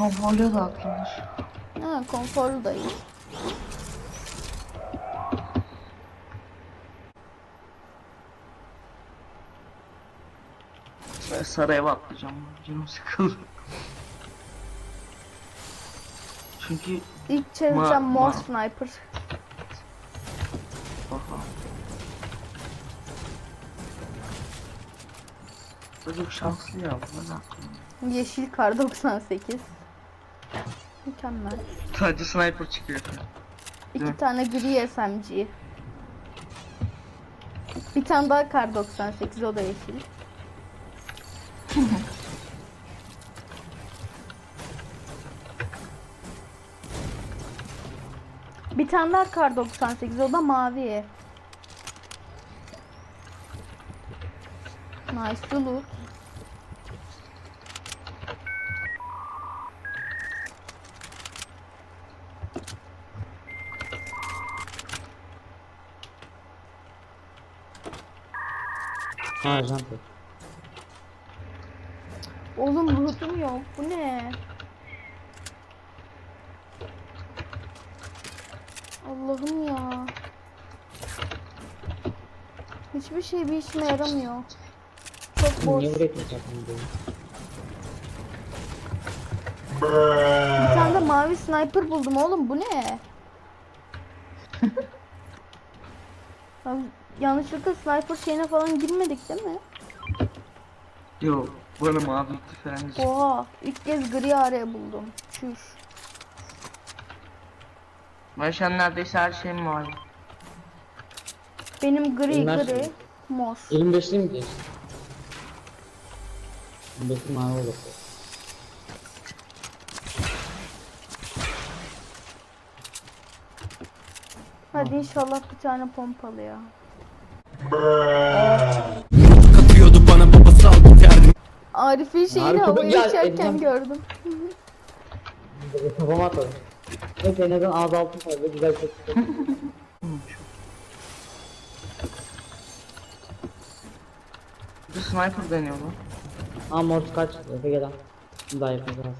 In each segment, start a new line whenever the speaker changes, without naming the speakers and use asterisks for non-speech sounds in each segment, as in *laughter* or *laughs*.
Konforlu da atlanır.
Ha konforlu da iyi.
Ben eve atlayacağım. Canım sıkıldı. Çünkü
İlk challenge'ım
Ma-
mor sniper.
Aha. Çocuk şanslı ya. Bu ne yapayım?
Yeşil kar 98. Mükemmel.
Sadece sniper çıkıyor.
İki
Hı.
tane gri SMG. Bir tane daha kar 98 o da yeşil. *laughs* Bir tane daha kar 98 o da mavi. Nice loot.
Ha jump.
Oğlum lootum yok. Bu ne? Allah'ım ya. Hiçbir şey bir işime yaramıyor. Çok boş.
Niye diye.
Bir tane de mavi sniper buldum oğlum. Bu ne? *laughs* Ya, yanlışlıkla sniper şeyine falan girmedik değil mi?
Yo. Bana mavi falan.
Oha. ilk kez gri araya buldum. Çüş.
Ben şu an neredeyse her şeyim var.
Benim gri
Bunlar-
gri. Mor.
25'li mi geçti? 25'li mavi olur.
Hadi inşallah bir tane pompalı ya.
Katıyordu bana babası aldı derdim
Arif'in şeyini
Arif,
havaya uçarken
elinden-
gördüm.
Kafama atladım. Neyse en azından ağzı altın fazla güzel şey.
Bir sniper deniyor lan.
Aa mor kaç? Bunu daha yakın sırası.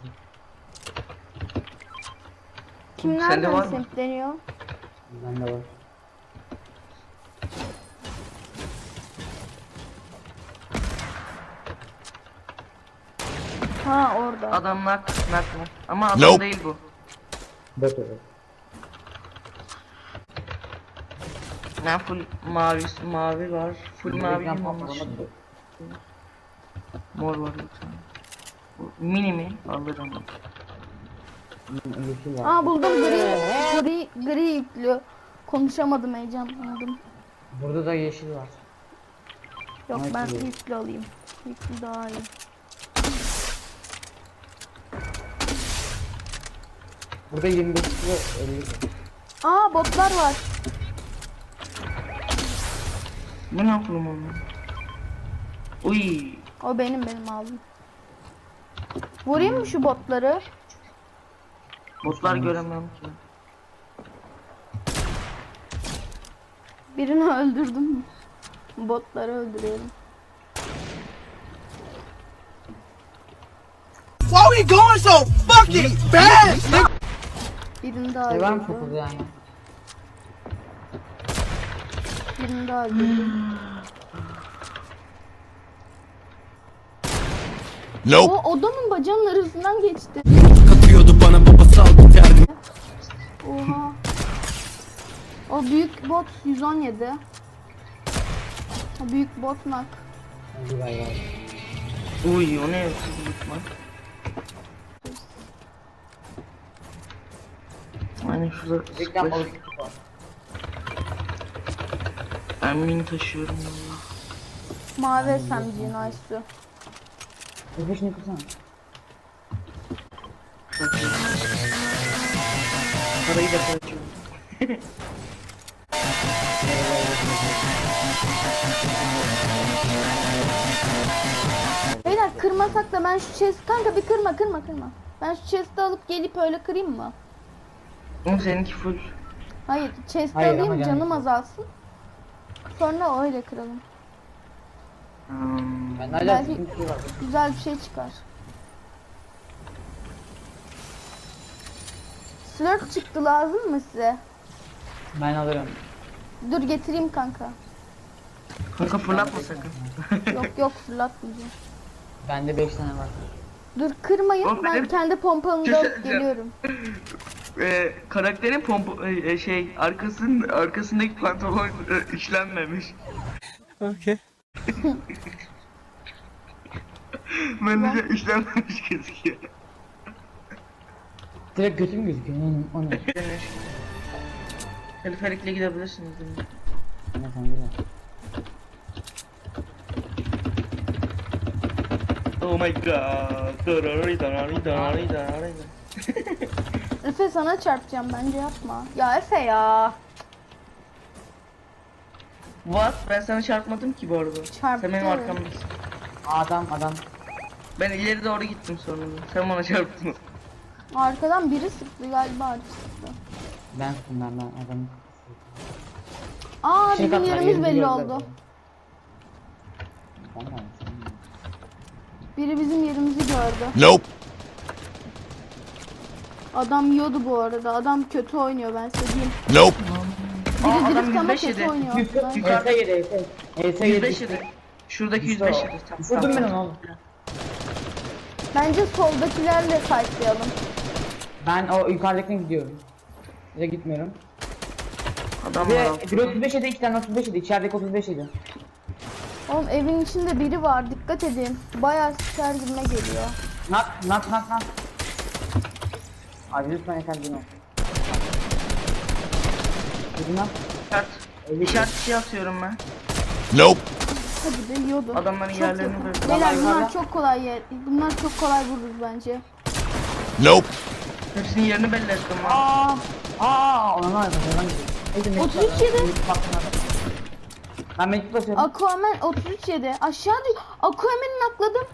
Kim
Sende
nereden
var mı?
simpleniyor?
Bende var.
Ha orada.
Adamlar nak mı? Ama adam
Nope.
değil bu.
Bot olur.
Ne full mavi mavi var. Full mavi mi olmuş? Mor var bir tane. Bu mini mi? Alırım.
Yeşil var.
Aa buldum gri. Gri, gri yüklü. Konuşamadım heyecanlandım.
Burada da yeşil var.
Yok
Ay,
ben
iyi.
yüklü alayım. Yüklü daha iyi.
Burada 25 kilo 50 kilo.
Aa botlar var.
Bu ne yapalım onu? Uy.
O benim benim aldım. Vurayım mı şu botları?
Botlar göremiyorum ki.
Birini öldürdüm. Botları öldürelim.
Why we going so fucking fast?
Birini daha
mi
öldürdüm.
çok yani?
Birini daha öldürdüm.
Nope.
O odamın bacağının arasından geçti.
Katıyordu bana babası aldı derdim
Oha. O büyük bot 117. O büyük bot nak.
Hadi bay bay.
Uy o ne hızlılık Aynen şurada
Reklam
splash.
balık var.
Ben mini taşıyorum valla.
Mavi SMG nice.
Efe şunu kırsana.
Parayı da kaçıyorum.
Beyler kırmasak da ben şu chest kanka bir kırma kırma kırma. Ben şu chest'i alıp gelip öyle kırayım mı?
Oğlum seninki full.
Hayır chest'i
Hayır, ama
alayım canım azalsın. Sonra öyle kıralım.
Hmm.
Ben hala
Belki-
sıkıntı var.
Güzel bir şey çıkar. Slurp çıktı lazım mı size?
Ben alırım.
Dur getireyim kanka.
Kanka fırlatma sakın.
Yok yok fırlatmayacağım.
Bende 5 tane var.
Dur kırmayın
Oğlum
ben
benim-
kendi pompalımı
Bir
da
şey
alıp
diyeceğim.
geliyorum. *laughs*
Ee, karakterin pompa e, şey arkasının arkasındaki pantolon e, işlenmemiş.
Okay. *laughs*
Ben de işlenmemiş gözüküyor.
Direkt götüm gözüküyor. Onu, onu.
Teleferikle gidebilirsiniz. değil mi?
Ne.
Oh my god. Darari darari darari darari.
Efe sana çarpacağım bence yapma. Ya Efe ya.
What? Ben sana çarpmadım ki bu arada.
Çarptı.
Sen benim arkamdasın.
Adam adam.
Ben ileri doğru gittim sonra. Sen bana çarptın.
Arkadan biri sıktı galiba sıktı.
Ben sıktım ben adamı.
Aa
Şey
bizim yerimiz belli oldu. Biri bizim yerimizi gördü.
Nope.
Adam yiyordu bu arada. Adam kötü oynuyor ben size diyeyim.
Nope.
Biri
Aa, adam
drift ama
105
kötü
yedi.
oynuyor.
Yukarı
Yukarı-
ES yedi yedi.
105 yedi. Şuradaki 105 yedi. Tamam,
Vurdum ben
tamam.
onu oğlum.
Bence soldakilerle fightlayalım.
Ben o yukarıdakine gidiyorum. Bize gitmiyorum.
Adam var.
bir 35 yedi, iki tane 35 yedi. İçerideki 35 yedi.
Oğlum evin içinde biri var dikkat edin. Bayağı siker gibime geliyor.
Nak nak nak nak. Abi lütfen ol. Dedim lan.
İşaret. İşaret bir şey atıyorum ben.
Nope.
Hadi de yiyordu.
Adamların
Çok
yerlerini
yakın.
böyle-
Beyler bunlar çok kolay yer. Bunlar çok kolay vururuz bence.
Nope.
Hepsinin yerini belli ettim lan.
Aa! Aa! Ona ne gidiyor.
33 yedi.
Ben mektup basıyorum.
Aquaman 33 yedi. Aşağı düş. Aquaman'ı nakladım.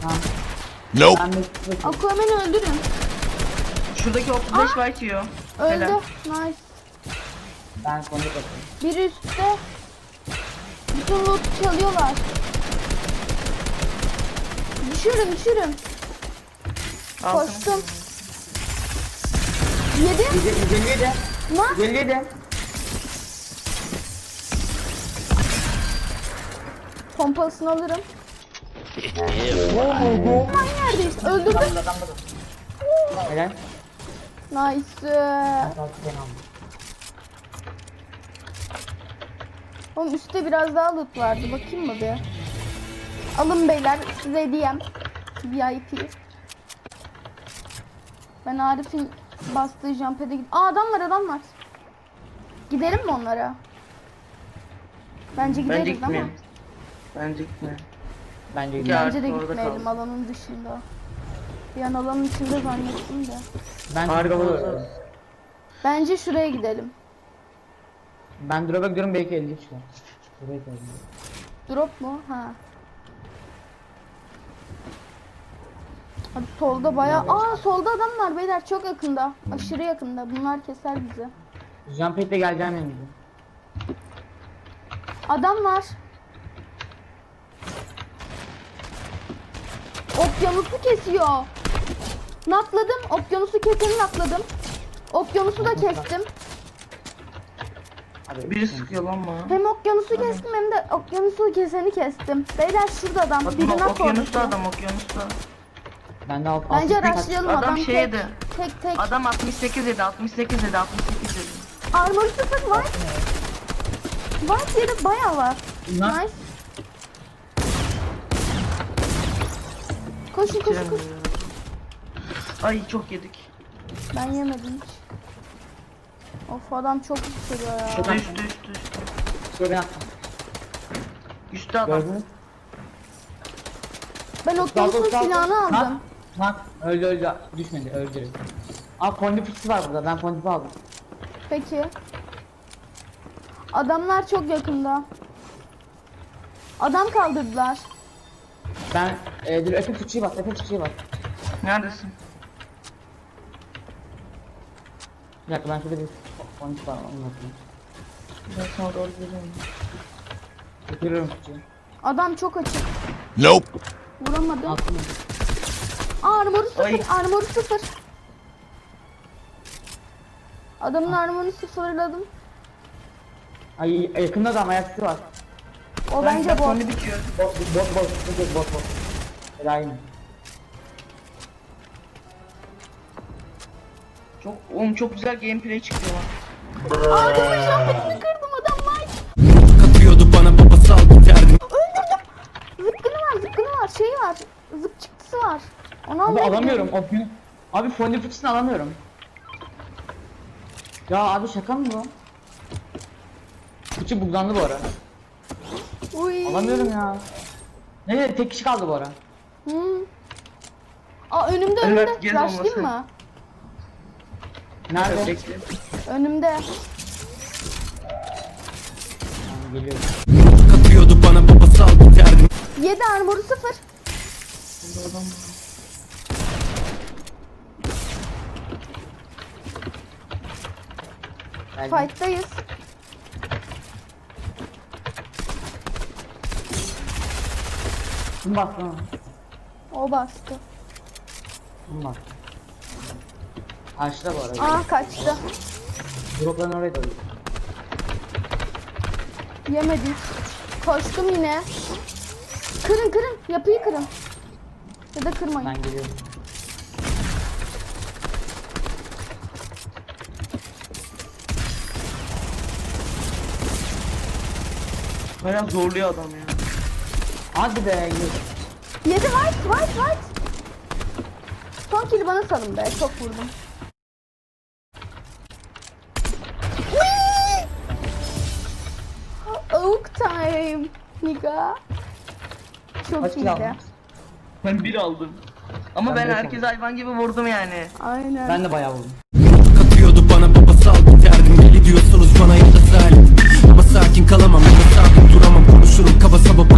Tamam.
Nope.
Ben.
Aquaman'ı öldürün.
Şuradaki 35 white yiyor.
Öldü.
Helal.
Nice.
Ben konuyu basıyorum.
Biri üstte. Bütün loot'u çalıyorlar. Düşürün düşürün.
Altın.
Koştum. Yedi.
157.
Lan
157.
pompalısını alırım. Lan neredeyiz? Öldürdüm.
Helal.
Nice. Oğlum üstte biraz daha loot vardı. Bakayım mı bir? Alın beyler size hediyem. VIP. Ben Arif'in bastığı jumphead'e gid... Aa adam var adam var. Gidelim mi onlara? Bence gideriz
Bence
ama.
Bence gitmeyelim.
Bence.
Bence de
Orada
gitmeyelim alanın dışında. Bir an alanın içinde zannettim de.
Ben
Harika.
Bence şuraya gidelim.
Ben drop'a gidiyorum belki 50 çıkar. Buraya.
Drop mu? Ha. Abi solda bayağı... Aa solda adam var beyler çok yakında. Aşırı yakında. Bunlar keser bizi.
Jump de geleceğim yanımda.
Adam var. Okyanusu kesiyor. Nakladım. Okyanusu keseni nakladım. Okyanusu da kestim.
Biri sıkıyor lan bana.
Hem okyanusu kestim hem de okyanusu keseni kestim. Beyler şurada adam.
Bak,
Biri nak
okyanusta adam okyanusta.
Ben de alt
Bence
altı-
araştıralım
Adam
adam,
şey
tek, tek tek.
Adam 68 yedi 68 yedi 68 yedi.
Armor sıfır var. Var yeri bayağı var. Nice. Koşun koşun koşun.
Ay çok yedik.
Ben yemedim hiç. Of adam çok yükseliyor ya.
Üstü üstü üstü üstü.
Ben attım.
Üstü adam.
Gördünüz.
Ben okyanusun silahını aldım.
Bak öldü öldü. Düşmedi öldü. Aa kondip fıçısı var burada. Ben kondip aldım.
Peki. Adamlar çok yakında. Adam kaldırdılar.
Ben e, dur Efe fıçıyı bas. Efe fıçıyı bas.
Neredesin?
Bir dakika ben şurada bir kondip var. Onu bakayım.
Ben sana doğru geliyorum.
Getiriyorum fıçıyı.
Adam çok açık.
Nope.
Vuramadım.
Altına.
Aa, armoru sıfır.
Ay.
Armoru sıfır. Adamın armorunu sıfırladım.
Ay yakında da ama ayakkabı var.
O
Ben
bence
bak
bot.
Bot bot bot bot bot bot. Yine.
Çok oğlum çok güzel gameplay çıkıyor lan.
Adamın şampiyonunu kırdım adamlar.
Katıyordu bana babası al biterdim
Öldürdüm. Zıpkını var zıpkını var şey var. Zıp çıktısı var. Onu
Abi alamıyorum. O gün. Abi fondü fıçısını alamıyorum. Ya abi şaka mı bu? Fıçı buglandı bu ara.
Uy.
Alamıyorum ya. Ne tek kişi kaldı bu ara.
Hı. Aa önümde
Evet,
önümde.
gel
Rushlayayım
olması.
mı?
Nerede?
Bekle.
Önümde.
Geliyorum.
Katıyordu bana babası al biterdim
7 armoru 0.
Burada adam var.
Geldim.
Fight'tayız.
Bastı lan?
O bastı.
Kim bastı? Karşıda bu arada.
Aa kaçtı.
Dropların oraya doğru.
Yemedik. Koştum yine. Kırın kırın. Yapıyı kırın. Ya da kırmayın.
Ben geliyorum.
Bayağı zorluyor adam ya.
Hadi be. yürü.
Yedi white white white. Son kill bana salın be. Çok vurdum. Oak time. Niga. Çok
kill
iyiydi.
aldın?
Ben bir aldım. Ama
Ben
ben, herkes hayvan gibi vurdum yani.
Aynen.
Ben de bayağı vurdum.
Katıyordu bana babasal biterdim Deli diyorsunuz bana ya da zalim Ama sakin kalamam Baba sabit duramam Konuşurum kaba saba